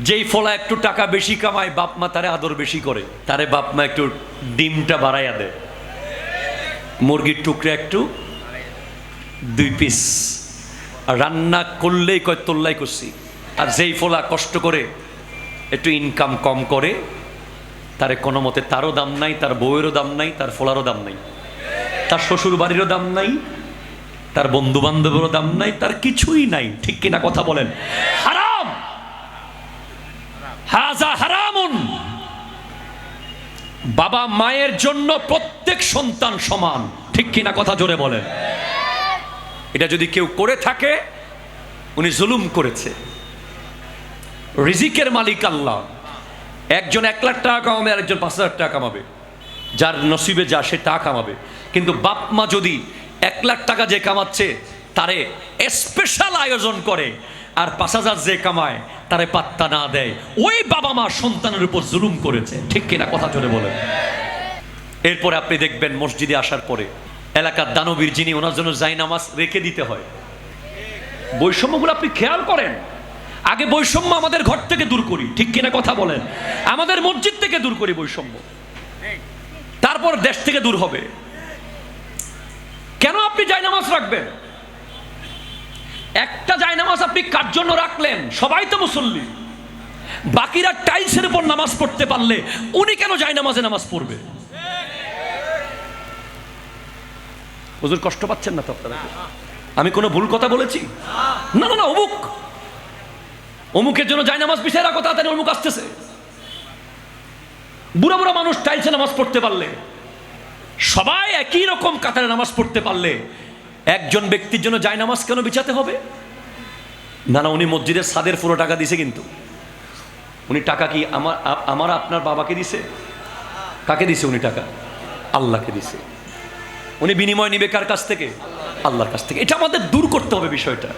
যেই ফলা একটু টাকা বেশি কামায়, বাপ মা তারে আদর বেশি করে। তারে বাপ মা একটু ডিমটা বাড়াইয়া দেয়। মুরগির টুকরা একটু, দুই পিস। রান্না করলেই কয়, তোল্লাই করছি। আর যেই ফলা কষ্ট করে একটু ইনকাম কম করে, তারে কোনো মতে তারও দাম নাই, তার বউয়েরও দাম নাই, তার ফলারও দাম নাই। তার শ্বশুর বাড়িরও দাম নাই, তার বন্ধু বান্ধবেরও দাম নাই, তার কিছুই নাই। ঠিক কিনা কথা বলেন? হাজা হারামুন। বাবা মায়ের জন্য প্রত্যেক সন্তান সমান। ঠিক কিনা কথা জোরে বলেন। এটা যদি কেউ করে থাকে, উনি জুলুম করেছে। রিজিকের মালিক আল্লাহ। একজন এক লাখ টাকা কামাবে আর একজন পাঁচ হাজার টাকা কামাবে। যার নসিবে যা, সে টাকা কামাবে। কিন্তু বাপ মা যদি এক লাখ টাকা যে কামাচ্ছে, তারে স্পেশাল আয়োজন করে। আর পাঁচ হাজার যে কামায়, তারে পাত্তা না দেয়। ওই বাবা মা সন্তানের উপর জুলুম করেছে। ঠিক কিনা কথা জোরে বলেন। এরপরে আপনি দেখবেন মসজিদে আসার পরে এলাকার দানবীর যিনি, ওনার জন্য যাই নামাজ রেখে দিতে হয়। বৈষম্যগুলো আপনি খেয়াল করেন। আগে বৈষম্য আমাদের ঘর থেকে দূর করি। ঠিক কিনা কথা বলেন। আমাদের মসজিদ থেকে দূর করি বৈষম্য। তারপর দেশ থেকে দূর হবে। কেন আপনি জায়নামাজ রাখবেন? একটা জায়নামাজ আপনি কার জন্য রাখলেন? সবাই তো মুসল্লি। বাকিরা টাইলসের উপর নামাজ পড়তে পারলে উনি কেন জায়নামাজে নামাজ পড়বে? হুজুর, কষ্ট পাচ্ছেন না তো আপনারা? আমি কোনো ভুল কথা বলেছি? না না না, অমুক। অমুকের জন্য যায় নামাজ পিছিয়ে রাখো, তাড়াতাড়ি অমুক আসতেছে। বুড়ো বুড়া মানুষ টাইলসে নামাজ পড়তে পারলে, সবাই একই রকম কাতারে নামাজ পড়তে পারলে একজন ব্যক্তির জন্য যায় নামাজ কেন বিচাতে হবে? না না, উনি মসজিদের সাদের পুরো টাকা দিছে কিন্তু। উনি টাকা কি আমার আমার আপনার বাবাকে দিছে? কাকে দিছে উনি টাকা? আল্লাহকে দিছে। উনি বিনিময় নিবে কার কাছ থেকে? আল্লাহর কাছ থেকে। এটা আমাদের দূর করতে হবে বিষয়টা।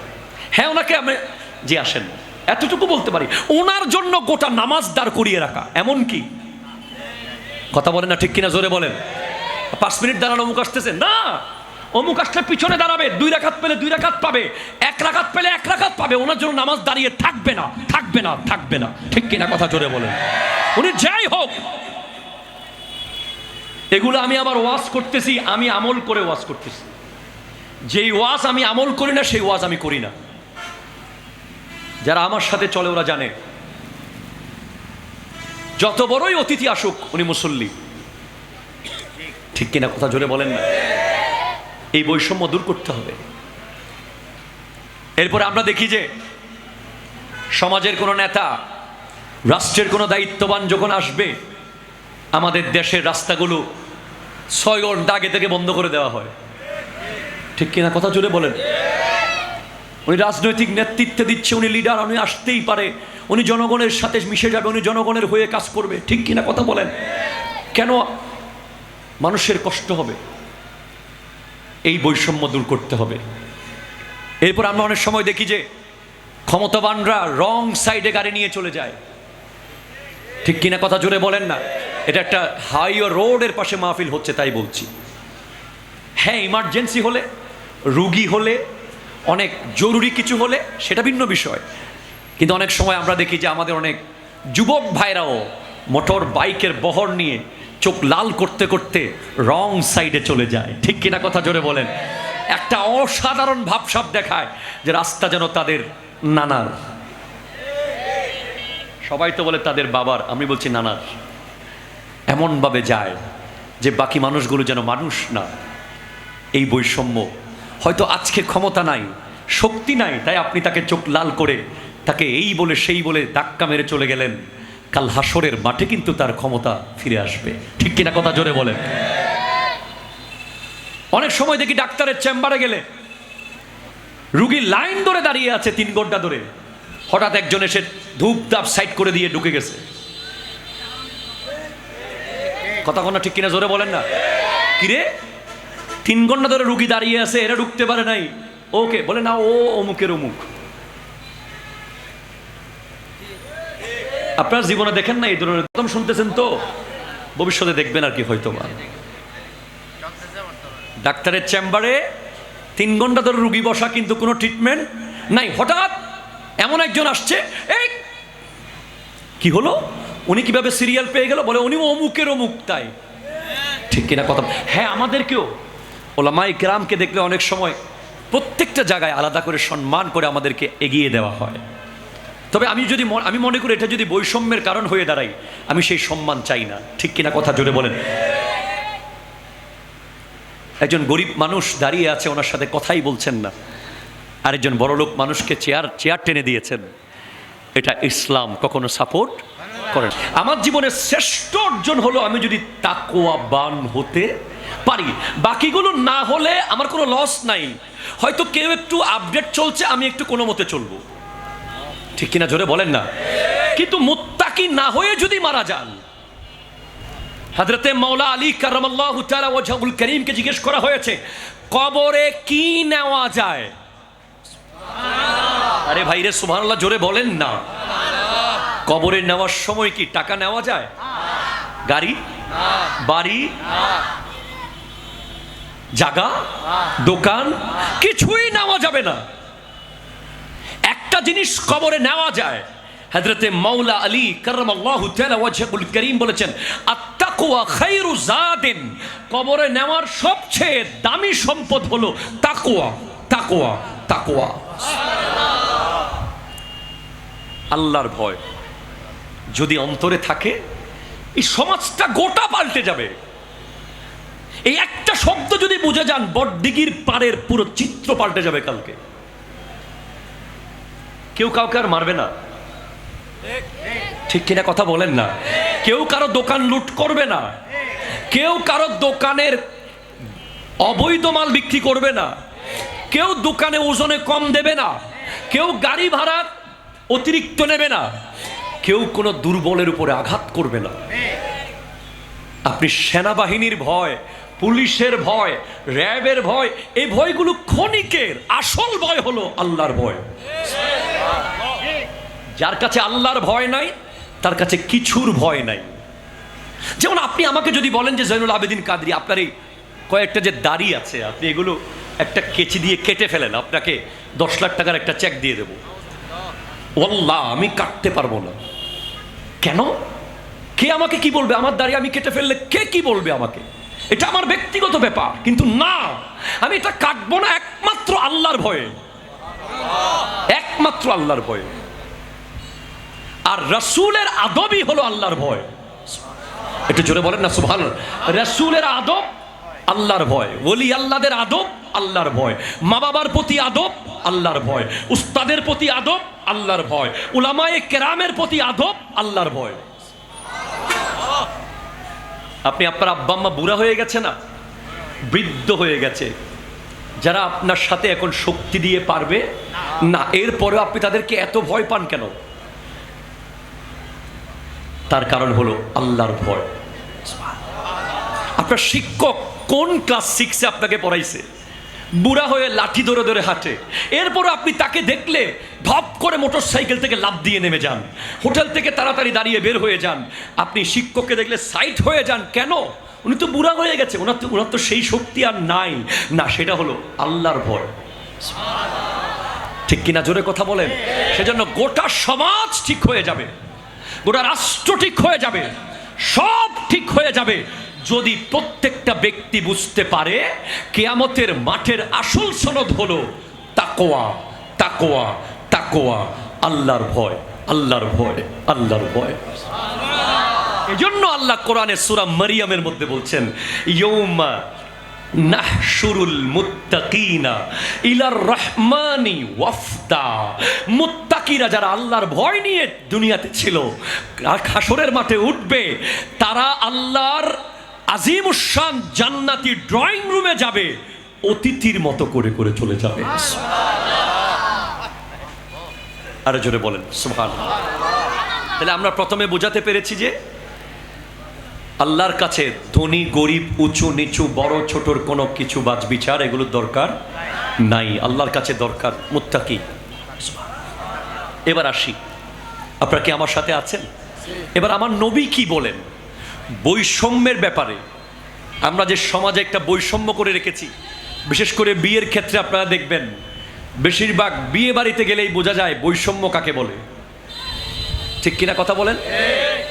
হ্যাঁ ওনাকে আমি যে আসেন। এতটুকু বলতে পারি। ওনার জন্য গোটা নামাজ দাঁড় করিয়ে রাখা। এমন কি? কথা বলেন না ঠিক কিনা, জোরে বলেন। পাঁচ মিনিট দাঁড়ানো অমুক আসতেছে। না! অমুক আসলে পিছনে দাঁড়াবে, দুই রাখাত পেলে দুই রাখাত পাবে, এক রাখাত পেলে এক রাখাত পাবে, ওনার জন্য নামাজ দাঁড়িয়ে থাকবে না থাকবে না থাকবে না। ঠিক কিনা কথা জোরে বলেন। উনি যাই হোক, এগুলো আমি আবার ওয়াজ করতেছি, আমি আমল করে ওয়াজ করতেছি। যেই ওয়াজ আমি আমল করি না, সেই ওয়াজ আমি করি না। যারা আমার সাথে চলে, ওরা জানে। যত বড়ই অতিথি আসুক, উনি মুসল্লি। ঠিক কিনা কথা জোরে বলেন না? এই বৈষম্য দূর করতে হবে। এরপরে আমরা দেখি যে সমাজের কোনো নেতা, রাষ্ট্রের কোনো দায়িত্ববান যখন আসবে, আমাদের দেশের রাস্তাগুলো ছয় ঘণ্টা আগে থেকে বন্ধ করে দেওয়া হয়। ঠিক কিনা কথা জোরে বলেন? উনি রাজনৈতিক নেতৃত্বে দিচ্ছে, উনি লিডার, উনি আসতেই পারে, উনি জনগণের সাথে মিশে যাবে, উনি জনগণের হয়ে কাজ করবে। ঠিক কিনা কথা বলেন? কেন মানুষের কষ্ট হবে? এই বৈষম্য দূর করতে হবে। এরপর আমরা অনেক সময় দেখি যে ক্ষমতাবানরা রং সাইডে গাড়ি নিয়ে চলে যায়। ঠিক কিনা কথা জোরে বলেন না, এটা একটা হাইওয়ে রোডের পাশে মাহফিল হচ্ছে তাই বলছি। হ্যাঁ ইমার্জেন্সি হলে, রুগী হলে, অনেক জরুরি কিছু হলে সেটা ভিন্ন বিষয়। কিন্তু অনেক সময় আমরা দেখি যে আমাদের অনেক যুবক ভাইরাও মোটর বাইকের বহর নিয়ে চোখ লাল করতে করতে রং সাইডে চলে যায়। ঠিক কিনা কথা জোরে বলেন? একটা অসাধারণ ভাবসাব দেখায় যে রাস্তা যেন তাদের নানার। সবাই তো বলে তাদের বাবার, আমি বলছি নানার। এমনভাবে যায় যে বাকি মানুষগুলো যেন মানুষ না। এই বৈষম্য। হয়তো আজকে ক্ষমতা নাই, শক্তি নাই, তাই আপনি তাকে চোখ লাল করে তাকে এই বলে সেই বলে ধাক্কা মেরে চলে গেলেন। কাল হাসরের মাঠে কিন্তু তার ক্ষমতা ফিরে আসবে। ঠিক কিনা কথা জোরে বলেন? অনেক সময় দেখি ডাক্তারের চেম্বারে গেলে রুগী লাইন ধরে দাঁড়িয়ে আছে তিন ঘণ্টা ধরে। হঠাৎ একজন এসে ধূপ ধাপ সাইড করে দিয়ে ঢুকে গেছে। কথা কোনো ঠিক কিনা জোরে বলেন না? কিরে? তিন ঘণ্টা ধরে রুগী দাঁড়িয়ে আছে, এরা ঢুকতে পারে নাই। ওকে, বলে না, ও অমুকের অমুক। আপনার জীবনে দেখেন না এই ধরনের প্রথম শুনতেছেন তো? ভবিষ্যতে দেখবেন আর কি হয়তো বা। ডাক্তারের চেম্বারে তিন ঘণ্টা ধরে রুগী বসা কিন্তু কোনো ট্রিটমেন্ট নাই। হঠাৎ এমন একজন আসছে, এই কি হলো? উনি কীভাবে সিরিয়াল পেয়ে গেল? বলে উনি অমুকের অমুক তাই। ঠিক কিনা কথা? হ্যাঁ আমাদেরকেও। ওলামাই গ্রামকে দেখলে অনেক সময় প্রত্যেকটা জায়গায় আলাদা করে সম্মান করে আমাদেরকে এগিয়ে দেওয়া হয়। তবে আমি যদি আমি মনে করি এটা যদি বৈষম্যের কারণ হয়ে দাঁড়াই আমি সেই সম্মান চাই না। ঠিক কিনা কথা জোরে বলেন। একজন গরিব মানুষ দাঁড়িয়ে আছে, ওনার সাথে কথাই বলছেন না। আরেকজন বড়লোক মানুষকে চেয়ার চেয়ার টেনে দিয়েছেন। এটা ইসলাম, কখনো সাপোর্ট করেন। আমার জীবনের শ্রেষ্ঠ অর্জন হলো আমি যদি তাকোয়াবান হতে পারি। বাকিগুলো না হলে আমার কোনো লস নাই। হয়তো কেউ একটু আপডেট চলছে, আমি একটু কোনো মতে চলবো। ঠিক কিনা জোরে বলেন না। কিন্তু মুত্তাকি না হয়ে যদি মারা যান হাজরতে মৌলা আলী কারামাল্লাহ ওয়াজহুল করিমকে জিজ্ঞেস করা হয়েছে কবরে কি নেওয়া যায়? আরে ভাই রে সুবহানাল্লাহ জোরে বলেন না। কবরে নেওয়ার সময় কি টাকা নেওয়া যায়? গাড়ি? বাড়ি? জায়গা দোকান? কিছুই নেওয়া যাবে না। একটা জিনিস কবরে নেওয়া যায়। হযরতে মাওলা আলী কাররামাল্লাহু তাআলা ওয়াজহুল করিম বলেছেন আত্তাকওয়া খায়রু জাদিন কবরে নেওয়ার সবচেয়ে দামি সম্পদ হলো তাকওয়া তাকওয়া তাকওয়া। আল্লাহর ভয়। যদি অন্তরে থাকে, এই সমাজটা গোটা পাল্টে যাবে। এই একটা শব্দ যদি বুঝে যান বড়দিঘির পাড়ের পুরো চিত্র পাল্টে যাবে কালকে। কেউ কাউকে আর মারবে না। ঠিক কিনা কথা বলেন না। কেউ কারও দোকান লুট করবে না। কেউ কারও দোকানের অবৈধ মাল বিক্রি করবে না। কেউ দোকানে ওজনে কম দেবে না। কেউ গাড়ি ভাড়া অতিরিক্ত নেবে না। কেউ কোনো দুর্বলের উপরে আঘাত করবে না। আপনি সেনাবাহিনীর ভয়, পুলিশের ভয়, র্যাবের ভয়, এই ভয়গুলো ক্ষণিকের। আসল ভয় হলো আল্লাহর ভয়। যার কাছে আল্লাহর ভয় নাই, তার কাছে কিছুর ভয় নাই। যেমন আপনি আমাকে যদি বলেন যে জৈনুল আবেদিন কাদরি, আপনার এই কয়েকটা যে দাড়ি আছে, আপনি এগুলো একটা কেচি দিয়ে কেটে ফেলেন, আপনাকে দশ লাখ টাকার একটা চেক দিয়ে দেবো। ওল্লাহ আমি কাটতে পারব না। কেন? কে আমাকে কি বলবে? আমার দাড়ি আমি কেটে ফেললে কে কি বলবে আমাকে? এটা আমার ব্যক্তিগত ব্যাপার, কিন্তু না, আমি এটা কাটবো না একমাত্র আল্লাহর ভয়ে। একমাত্র আল্লাহর ভয়ে। আর রসুলের আদবই হলো আল্লাহর ভয়। একটু জোরে বলেন না সুভান রসুলের আদব আল্লাহর ভয়, ওলি আল্লাহদের আদব আল্লাহর ভয় মা বাবার প্রতি আদব আল্লাহর ভয়, উস্তাদের প্রতি আদব আল্লাহর ভয়, উলামায়ে কেরামের প্রতি আদব আল্লাহর ভয়। আপনি আপনার আব্বা আম্মা বুড়া হয়ে গেছে না? বৃদ্ধ হয়ে গেছে। যারা আপনার সাথে এখন শক্তি দিয়ে পারবে? না, এরপরেও আপনি তাদেরকে এত ভয় পান কেন? তার কারণ হলো আল্লাহর ভয়। আপনার শিক্ষক কোন ক্লাস সিক্সে আপনাকে পড়াইছে? বুড়া হয়ে লাঠি ধরে ধরে হাঁটে। এরপরও আপনি তাকে দেখলে ধপ করে মোটর সাইকেল থেকে লাভ দিয়ে নেমে যান। হোটেল থেকে তাড়াতাড়ি দাঁড়িয়ে বের হয়ে যান। আপনি শিক্ষককে দেখলে সাইট হয়ে যান। কেন? উনি তো বুড়া হয়ে গেছে। ওনার তো ওনার তো সেই শক্তি আর নাই। না, সেটা হলো আল্লাহর ভয়। ঠিক কিনা জোরে কথা বলেন? সেজন্য গোটা সমাজ ঠিক হয়ে যাবে। গোটা রাষ্ট্র ঠিক হয়ে যাবে, সব ঠিক হয়ে যাবে। যদি প্রত্যেকটা ব্যক্তি বুঝতে পারে, কেয়ামতের মাঠের আসল সনদ হলো তাকোয়া তাকোয়া তাকোয়া আল্লাহর ভয় আল্লাহর ভয় আল্লাহর ভয়। এজন্য আল্লাহ কোরআনে সূরা মারিয়ামের মধ্যে বলছেন ইয়ৌমা নাহশুরুল মুত্তাকিনা ইলার রহমানি ওয়াফদা। মুত্তাকিরা যারা আল্লাহর ভয় নিয়ে দুনিয়াতে ছিল, আর হাসরের মাঠে উঠবে, তারা আল্লাহর আজিম উসান জান্নাতি ড্রয়িং রুমে যাবে, অতিথির মতো করে করে চলে যাবে। আরও জোরে বলেন সুবহান তাহলে আমরা প্রথমে বোঝাতে পেরেছি যে আল্লাহর কাছে ধনী, গরিব, উঁচু, নিচু, বড়, ছোটর কোনো কিছু বাজ বিচার এগুলোর দরকার নাই। আল্লাহর কাছে দরকার মুত্তাকি। এবার আসি। আপনারা কি আমার সাথে আছেন? এবার আমার নবী কি বলেন? বৈষম্যের ব্যাপারে আমরা যে সমাজে একটা বৈষম্য করে রেখেছি, বিশেষ করে বিয়ের ক্ষেত্রে আপনারা দেখবেন, বেশিরভাগ বিয়ে বাড়িতে গেলেই বোঝা যায় বৈষম্য কাকে বলে। ঠিক কিনা কথা বলেন?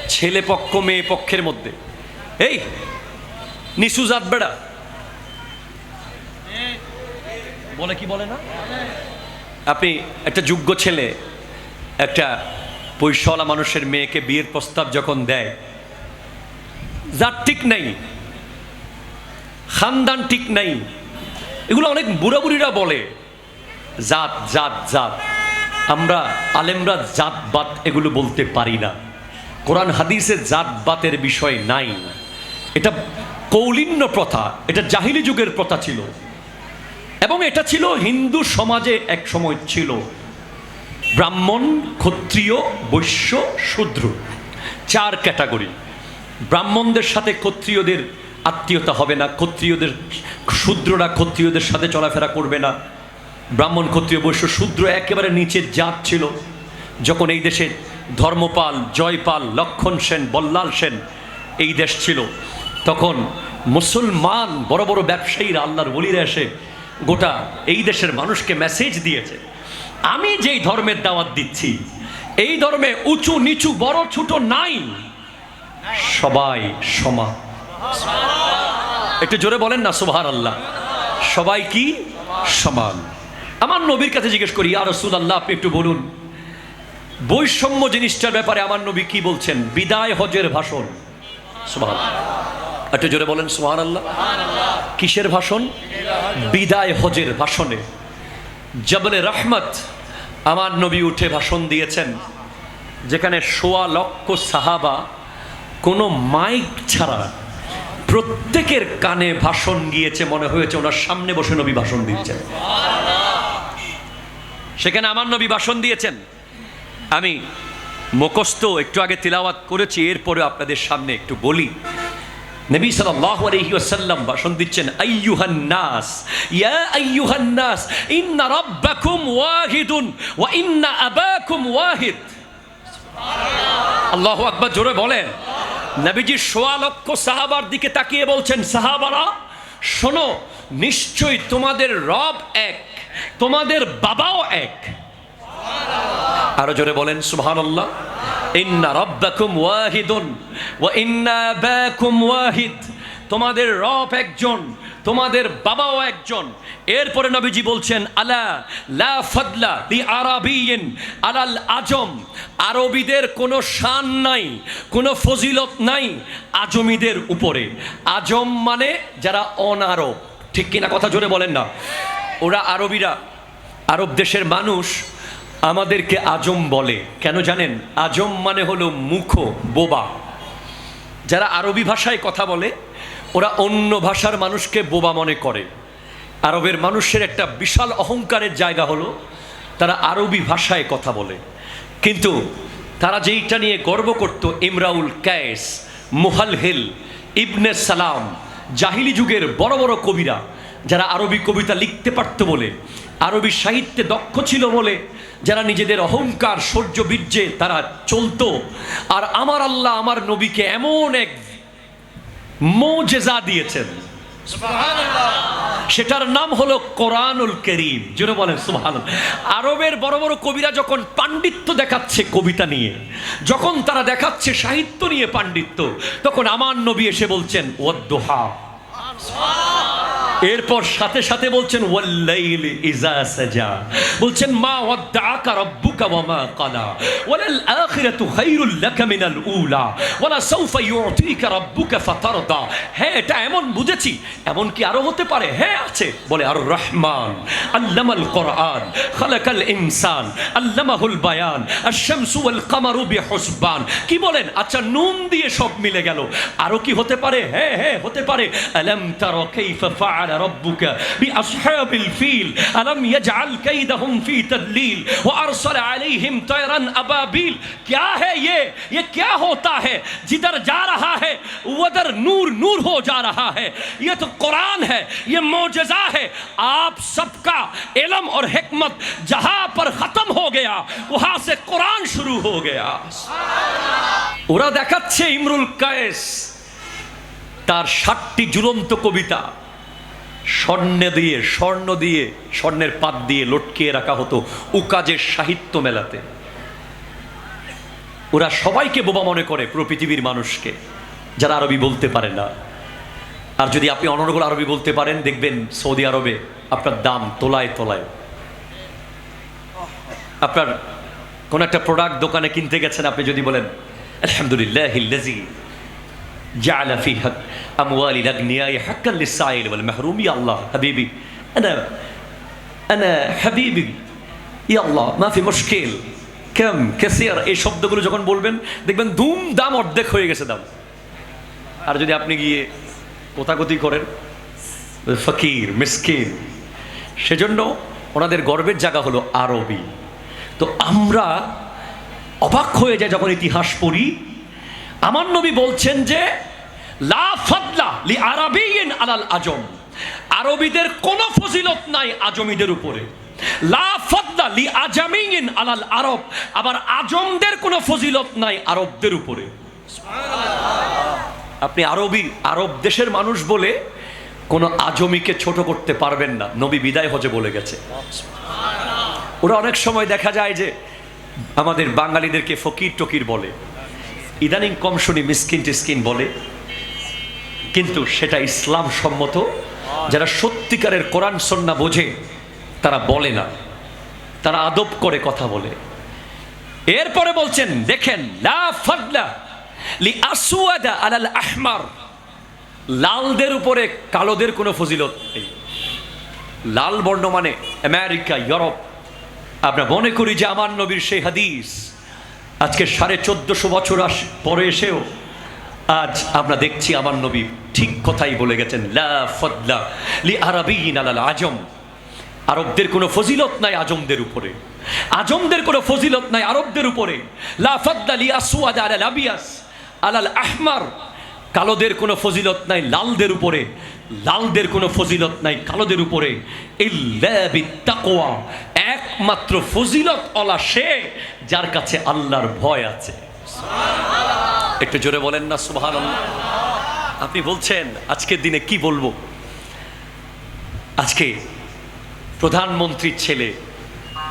ছেলে পক্ষ, মেয়ে পক্ষের মধ্যে। এই নিশু জাত বেড়া। বলে কি বলে না? আপনি একটা যোগ্য ছেলে, একটা পয়সাওয়ালা মানুষের মেয়েকে বিয়ের প্রস্তাব যখন দেয়, জাত ঠিক নাই, খানদান ঠিক নাই, এগুলো অনেক বুড়া বুড়িরা বলে, জাত জাত জাত। আমরা আলেমরা জাত বাত এগুলো বলতে পারি না। কোরআন হাদিসে জাত বাতের বিষয় নাই। এটা কৌলিন্য প্রথা, এটা জাহিলি যুগের প্রথা ছিল। এবং এটা ছিল হিন্দু সমাজে এক সময় ছিল। ব্রাহ্মণ, ক্ষত্রিয়, বৈশ্য, শূদ্র, চার ক্যাটাগরি। ব্রাহ্মণদের সাথে ক্ষত্রিয়দের আত্মীয়তা হবে না, ক্ষত্রিয়দের শূদ্ররা ক্ষত্রিয়দের সাথে চলাফেরা করবে না। ব্রাহ্মণ, ক্ষত্রিয়, বৈশ্য, শূদ্র একেবারে নিচের জাত ছিল। যখন এই দেশে ধর্মপাল, জয়পাল, লক্ষণ সেন, বল্লাল সেন এই দেশ ছিল তখন মুসলমান বড় বড় ব্যবসায়ীরা আল্লাহর বলিরা এসে গোটা এই দেশের মানুষকে মেসেজ দিয়েছে। আমি যেই ধর্মের দাওয়াত দিচ্ছি, এই ধর্মে উঁচু নিচু বড় ছোট নাই, সবাই সমান। একটু জোরে বলেন না সুবহান আল্লাহ সবাই কি? সমান। আমার নবীর কাছে জিজ্ঞেস করি আর রসুল আল্লাহ আপনি একটু বলুন, বৈষম্য জিনিসটার ব্যাপারে আমার নবী কি বলছেন? বিদায় হজের ভাষণ। সুবহান একটু জোরে বলেন সুবহান আল্লাহ কিসের ভাষণ? বিদায় হজের ভাষণে। জবলে রহমত আমার নবী উঠে ভাষণ দিয়েছেন, যেখানে সোয়া লক্ষ সাহাবা কোনো মাইক ছাড়া প্রত্যেকের কানে ভাষণ গিয়েছে, মনে হয়েছে ওনার সামনে বসে নবী ভাষণ দিচ্ছেন। সেখানে আমার নবী ভাষণ দিয়েছেন। আমি মুখস্থ একটু আগে তিলাওয়াত করেছি, এরপরে আপনাদের সামনে একটু বলি। নবী সাল্লাল্লাহু আলাইহি ওয়াসাল্লাম ভাষণ দিচ্ছেন আইয়ুহান নাস ইয়া আইয়ুহান নাস ইন্না রাব্বাকুম ওয়াহিদুন ওয়া ইন্না আবাকুম ওয়াহিদ আল্লাহু আকবার জোরে বলেন নবীজি সোয়া লক্ষ সাহাবার দিকে তাকিয়ে বলছেন সাহাবারা শোনো, নিশ্চয়ই তোমাদের রব এক, তোমাদের বাবাও এক। আরও জোরে বলেন, সুবহানাল্লাহ। ইন্না রাব্বাকুম ওয়াহিদুন ওয়া ইন্না আবাকুম ওয়াহিদ। তোমাদের রব একজন, তোমাদের বাবাও একজন। এরপরে নবীজি বলছেন, আলা লা ফাদলা দি আরাবিয়িন আলাল আজম। আরবিদের কোনো শান নাই, কোনো ফজিলত নাই আজমিদের উপরে। আজম মানে যারা অনারব। ঠিক কিনা কথা জোরে বলেন না। ওরা আরবিরা, আরব দেশের মানুষ আমাদেরকে আজম বলে। কেন জানেন? আজম মানে হলো মুখ বোবা। যারা আরবি ভাষায় কথা বলে, ওরা অন্য ভাষার মানুষকে বোবা মনে করে। আরবের মানুষের একটা বিশাল অহংকারের জায়গা হলো, তারা আরবি ভাষায় কথা বলে। কিন্তু তারা যেইটা নিয়ে গর্ব করত, ইমরাউল ক্যাস মুহালহেল ইবনে সালাম, জাহিলি যুগের বড় বড় কবিরা, যারা আরবি কবিতা লিখতে পারত বলে, আরবি সাহিত্যে দক্ষ ছিল বলে যারা নিজেদের অহংকার সৌর্য বীর্যে তারা চলতো। আর আমার আল্লাহ আমার নবীকে এমন এক মোজেজা দিয়েছেন। সেটার নাম হলো কোরআনুল করিম। জুড়ে বলেন সুবহান আরবের বড় বড় কবিরা যখন পাণ্ডিত্য দেখাচ্ছে কবিতা নিয়ে যখন তারা দেখাচ্ছে সাহিত্য নিয়ে পাণ্ডিত্য তখন আমার নবী এসে বলছেন ওয়াদ্দোহা এরপর সাথে সাথে বলছেন, ওয়াল্লাইল ইজা সাজা। বলছেন, মা ওয়াদ্দাআকা রাব্বুকা ওয়া মা ক্বালা। আখিরাতু লাকা মিনাল উলা। ওয়ালা সাউফা ইউতিকা রাব্বুকা ফাতারদা। হ্যাঁ এটা এমন বুঝেছি, এমন কি আরও হতে পারে? হ্যাঁ আছে। বলে আর রহমান আল্লামাল কোরআন, খালাকাল ইনসান, আল্লামাহুল বায়ান, আশ-শামসু ওয়াল কামারু বিহুসবান। কি বলেন? আচ্ছা নুন দিয়ে সব মিলে গেল। আরও কি হতে পারে? হ্যাঁ হ্যাঁ হতে পারে। আলাম ألم تر كيف فعل ربك بأصحاب الفيل؟ ألم يجعل كيدهم في تدليل وأرسل عليهم طيرا أبابيل. کیا ہے یہ؟ یہ کیا ہوتا ہے؟ جدر جا رہا ہے ودر نور نور ہو جا رہا ہے۔ یہ تو قرآن ہے، یہ موجزہ ہے۔ آپ سب کا علم اور حکمت جہاں پر ختم ہو گیا، وہاں سے قرآن شروع ہو گیا۔ اوরা দেখাচ্ছে ইমরুল কায়েস তার ষাটটি ঝুলন্ত কবিতা স্বর্ণ দিয়ে স্বর্ণ দিয়ে, স্বর্ণের পাত দিয়ে লটকিয়ে রাখা হতো উকাজের সাহিত্য মেলাতে। ওরা সবাইকে বোবা মনে করে পুরো পৃথিবীর মানুষকে, যারা আরবি বলতে পারে না। আর যদি আপনি অনর্গল আরবি বলতে পারেন, দেখবেন সৌদি আরবে আপনার দাম তোলায় তোলায়। আপনার কোন একটা প্রোডাক্ট দোকানে কিনতে গেছেন, আপনি যদি বলেন, আলহামদুলিল্লাহ হিল্লাজি جعل في حق أموال الأغنياء حقا للسائل والمحروم يا الله حبيبي أنا أنا حبيبي يا الله ما في مشكل كم كثير এই শব্দগুলো যখন বলবেন দেখবেন ধুম দাম অর্ধেক হয়ে গেছে দাম আর যদি আপনি গিয়ে কোথাকথি করেন ফকির মিসকিন সেজন্য ওনাদের গর্বের জায়গা হলো আরবি তো আমরা অবাক হয়ে যায় যখন ইতিহাস পড়ি আমার নবী বলছেন যে লা ফাদলা লি আরাবিয়িন আলাল আজম। আরবিদের কোনো ফজিলত নাই আজমিদের উপরে। লা ফাদলা লি আজামিয়িন আলাল আরব। আবার আজমদের কোনো ফজিলত নাই আরবদের উপরে। আপনি আরবি আরব দেশের মানুষ বলে কোনো আজমিকে ছোট করতে পারবেন না। নবী বিদায় হজে বলে গেছে। ওরা অনেক সময় দেখা যায় যে আমাদের বাঙালিদেরকে ফকির টকির বলে। ইদানিং কম শুনি মিসকিন টিসকিন বলে। কিন্তু সেটা ইসলাম সম্মত। যারা সত্যিকারের কোরআন সন্না বোঝে, তারা বলে না। তারা আদব করে কথা বলে। এরপরে বলছেন, দেখেন আহমার। লালদের উপরে কালোদের কোনো ফজিলত নেই। লাল বর্ণ মানে আমেরিকা, ইউরোপ। আমরা মনে করি যে আমার নবীর সেই হাদিস আজকে সাড়ে চোদ্দশো বছর আস পরে এসেও আজ আমরা দেখছি আমার নবী ঠিক কথাই বলে গেছেন, লা লি আজম। আরবদের কোনো ফজিলত নাই আজমদের উপরে। আজমদের কোনো ফজিলত নাই আরবদের উপরে। লা আহমার। কালোদের কোনো ফজিলত নাই লালদের উপরে। লালদের কোনো ফজিলত নাই কালোদের উপরে। একমাত্র ফজিলত অলা সে যার কাছে আল্লাহর ভয় আছে। একটু জোরে বলেন না, সুবহানাল্লাহ। আপনি বলছেন আজকের দিনে কি বলব? আজকে প্রধানমন্ত্রীর ছেলে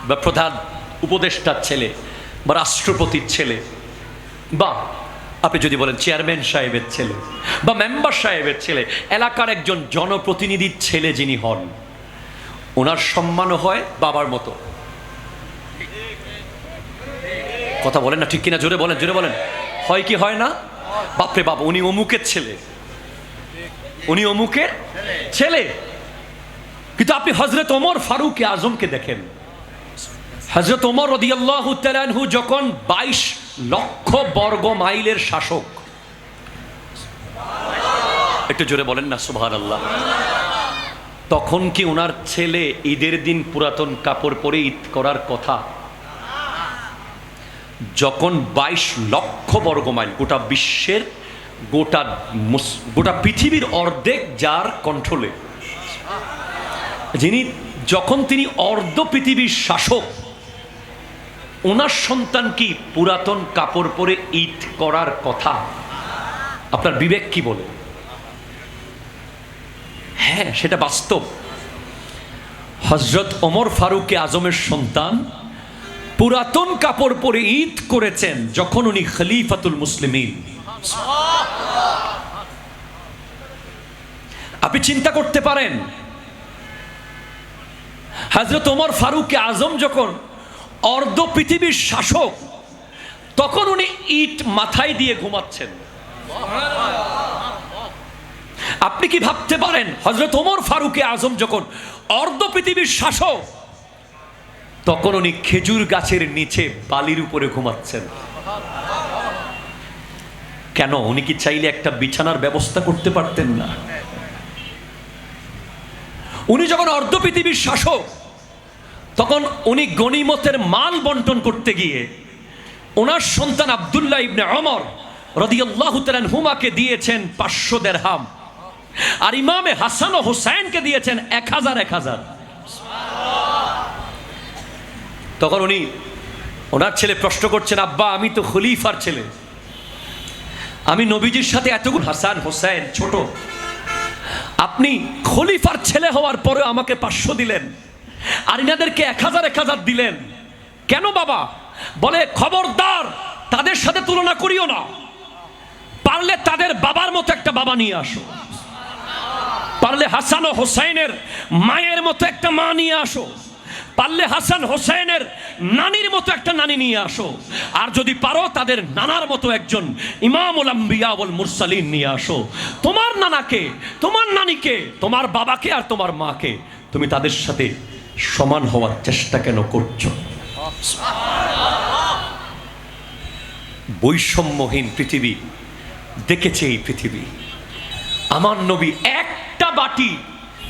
বা প্রধান উপদেষ্টার ছেলে বা রাষ্ট্রপতির ছেলে বা আপনি যদি বলেন চেয়ারম্যান সাহেবের ছেলে বা মেম্বার সাহেবের ছেলে, এলাকার একজন জনপ্রতিনিধির ছেলে যিনি হন, ওনার সম্মানও হয় বাবার মতো। কথা বলেন না, ঠিক কিনা? জোরে বলেন জোরে বলেন। হয় কি হয় না? বাপরে বাপ, উনি অমুকের ছেলে। উনি অমুকের ছেলে। কিন্তু আপনি হজরত ওমর ফারুক আজমকে দেখেন। হজরত ওমর রদিয়াল্লাহু যখন বাইশ লক্ষ বর্গ মাইলের শাসক। একটু জোরে বলেন না সুবহান আল্লাহ তখন কি ওনার ছেলে ঈদের দিন পুরাতন কাপড় পরে ঈদ করার কথা? যখন বাইশ লক্ষ বর্গ মাইল, গোটা বিশ্বের, গোটা গোটা পৃথিবীর অর্ধেক যার কন্ট্রোলে যিনি যখন তিনি অর্ধ পৃথিবীর শাসক, ওনার সন্তান কি পুরাতন কাপড় পরে ঈদ করার কথা? আপনার বিবেক কি বলে? হ্যাঁ সেটা বাস্তব। হজরত ওমর ফারুক আজমের সন্তান পুরাতন কাপড় পরে ঈদ করেছেন যখন উনি খলিফাতুল মুসলিমিন। আপনি চিন্তা করতে পারেন হজরত ওমর ফারুক আজম যখন অর্ধ পৃথিবীর শাসক, তখন উনি ইট মাথায় দিয়ে ঘুমাচ্ছেন। আপনি কি ভাবতে পারেন হজরত ওমর ফারুকে আজম যখন অর্ধ পৃথিবীর শাসক তখন উনি খেজুর গাছের নিচে বালির উপরে ঘুমাচ্ছেন। কেন? উনি কি চাইলে একটা বিছানার ব্যবস্থা করতে পারতেন না? উনি যখন অর্ধ পৃথিবীর শাসক, তখন উনি গনিমতের মাল বন্টন করতে গিয়ে ওনার সন্তান আবদুল্লাহ ইবনে অমর রদিয়াল্লাহ তালান হুমাকে দিয়েছেন পাঁচশো দেড়হাম। আর ইমামে হাসান ও হুসাইনকে দিয়েছেন এক হাজার এক হাজার। তখন উনি ওনার ছেলে প্রশ্ন করছেন, আব্বা, আমি তো খলিফার ছেলে। আমি নবীজির সাথে এতগুলো হাসান হোসেন ছোট। আপনি খলিফার ছেলে হওয়ার পরে আমাকে পাঁচশো দিলেন আর ইনাদেরকে এক হাজার এক হাজার দিলেন। কেন বাবা? বলে, খবরদার, তাদের সাথে তুলনা করিও না। পারলে তাদের বাবার মতো একটা বাবা নিয়ে আসো। পারলে হাসান ও হোসাইনের মায়ের মতো একটা মা নিয়ে আসো। পারলে হাসান হোসেনের নানির মতো একটা নানি নিয়ে আসো। আর যদি পারো, তাদের নানার মতো একজন ইমামুল আম্বিয়া ওয়াল মুরসালিন নিয়ে আসো। তোমার নানাকে, তোমার নানিকে, তোমার বাবাকে আর তোমার মাকে তুমি তাদের সাথে সমান হওয়ার চেষ্টা কেন করছ? বৈষম্যহীন পৃথিবী, দেখেছে এই পৃথিবী। আমার নবী একটা বাটি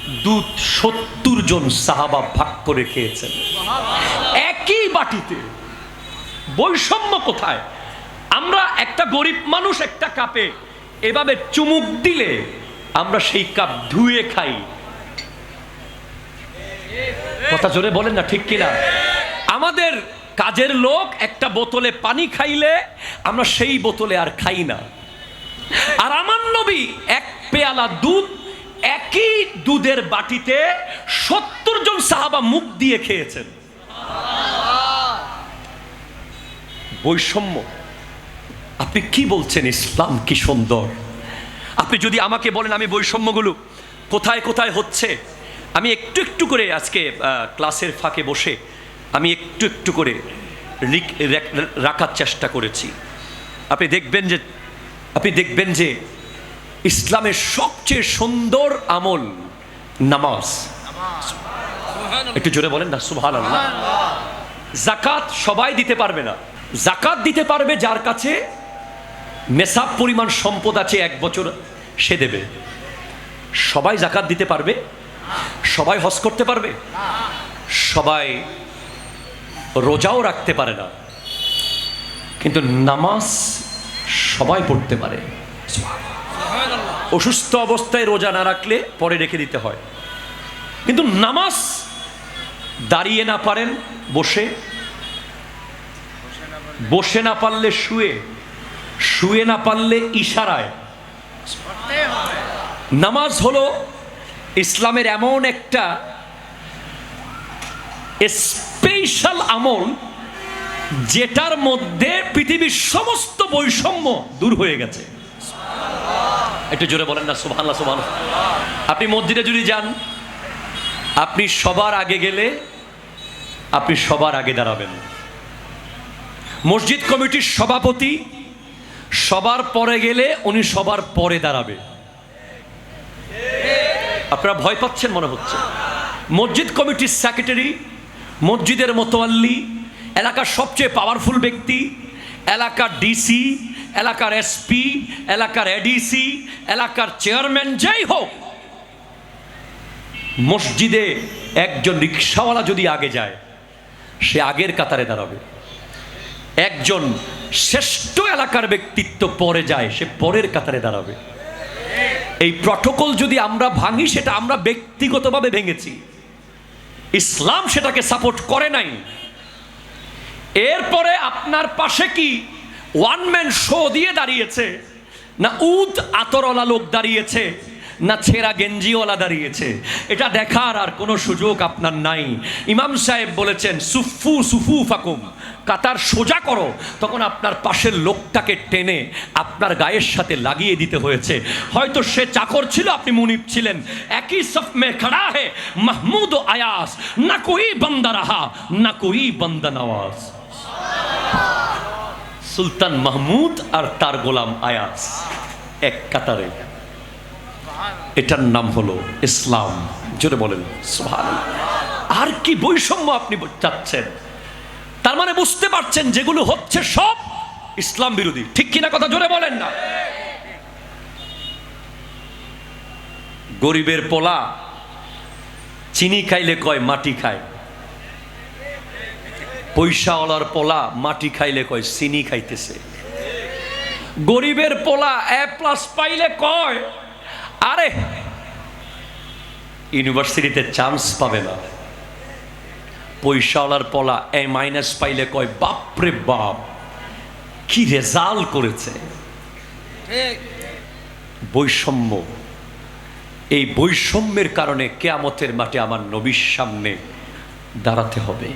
দুধ সত্তর জন সাহাবা ভাগ করে খেয়েছেন। একই বাটিতে। বৈষম্য কোথায়? আমরা একটা গরিব মানুষ একটা কাপে, এভাবে চুমুক দিলে আমরা সেই কাপ ধুয়ে খাই। কথা জোরে বলেন না, ঠিক কিনা? আমাদের কাজের লোক একটা বোতলে পানি খাইলে আমরা সেই বোতলে আর খাই না। আর আমার নবী এক পেয়ালা দুধ একই দুধের বাটিতে সত্তর জন সাহাবা মুখ দিয়ে খেয়েছেন। বৈষম্য। আপনি কি বলছেন, ইসলাম কি সুন্দর? আপনি যদি আমাকে বলেন আমি বৈষম্যগুলো কোথায় কোথায় হচ্ছে, আমি একটু একটু করে আজকে ক্লাসের ফাঁকে বসে আমি একটু একটু করে রাখার চেষ্টা করেছি। আপনি দেখবেন যে, আপনি দেখবেন যে ইসলামের সবচেয়ে সুন্দর আমল নামাজ। একটু জোরে বলেন না আল্লাহ জাকাত সবাই দিতে পারবে না। জাকাত দিতে পারবে যার কাছে নেশাব পরিমাণ সম্পদ আছে, এক বছর সে দেবে। সবাই জাকাত দিতে পারবে? সবাই হজ করতে পারবে? সবাই রোজাও রাখতে পারে না। কিন্তু নামাজ সবাই পড়তে পারে। অসুস্থ অবস্থায় রোজা না রাখলে পরে রেখে দিতে হয়। কিন্তু নামাজ দাঁড়িয়ে না পারেন, বসে। বসে না পারলে শুয়ে শুয়ে না পারলে ইশারায়। নামাজ হলো ইসলামের এমন একটা স্পেশাল আমল যেটার মধ্যে পৃথিবীর সমস্ত বৈষম্য দূর হয়ে গেছে। একটু জোরে বলেন না সুবহান আপনি মসজিদে যদি যান, আপনি সবার আগে গেলে আপনি সবার আগে দাঁড়াবেন। মসজিদ কমিটির সভাপতি সবার পরে গেলে উনি সবার পরে দাঁড়াবে। আপনারা ভয় পাচ্ছেন মনে হচ্ছে। মসজিদ কমিটির সেক্রেটারি মসজিদের মোতোয়াল্লি এলাকার সবচেয়ে পাওয়ারফুল ব্যক্তি, এলাকার ডিসি এলাকার এসপি এলাকার এডিসি এলাকার চেয়ারম্যান যাই হোক, মসজিদে একজন রিক্সাওয়ালা যদি আগে যায়, সে আগের কাতারে দাঁড়াবে। একজন শ্রেষ্ঠ এলাকার ব্যক্তিত্ব পরে যায়, সে পরের কাতারে দাঁড়াবে। এই প্রটোকল যদি আমরা ভাঙি, সেটা আমরা ব্যক্তিগতভাবে ভেঙেছি। ইসলাম সেটাকে সাপোর্ট করে নাই। এরপরে আপনার পাশে কি ওয়ান ম্যান শো দিয়ে দাঁড়িয়েছে। না উদ আতরওয়ালা লোক দাঁড়িয়েছে, না ছেঁড়া গেঞ্জিওয়ালা দাঁড়িয়েছে। এটা দেখার আর কোনো সুযোগ আপনার নাই। ইমাম সাহেব বলেছেন, সুফু সুফু ফাকুম কাতার সোজা করো। তখন আপনার পাশের লোকটাকে টেনে আপনার গায়ের সাথে লাগিয়ে দিতে হয়েছে। হয়তো সে চাকর ছিল, আপনি মুনিব ছিলেন। একই সফ মে খড়া হে, মাহমুদ আয়াস। না কোই বন্দা রাহা, না কোই বন্দা নওয়াজ। সুলতান মাহমুদ আর তার গোলাম আয়াস এক কাতারে। এটার নাম হলো ইসলাম। জোরে বলেন। আর কি বৈষম্য আপনি চাচ্ছেন? তার মানে বুঝতে পারছেন যেগুলো হচ্ছে সব ইসলাম বিরোধী। ঠিক কিনা কথা জোরে বলেন না? গরিবের পোলা, চিনি খাইলে কয় মাটি খায়? পয়সাওয়ালার পোলা মাটি খাইলে কয় চিনি খাইতেছে। গরিবের পোলা এ প্লাস পাইলে কয় আরে ইউনিভার্সিটিতে চান্স পাবে না। পয়সাওয়ালার পলা এ মাইনাস পাইলে কয় বাপরে বাপ কি রেজাল্ট করেছে। বৈষম্য। এই বৈষম্যের কারণে কেয়ামতের মাঠে আমার নবীর সামনে দাঁড়াতে হবে।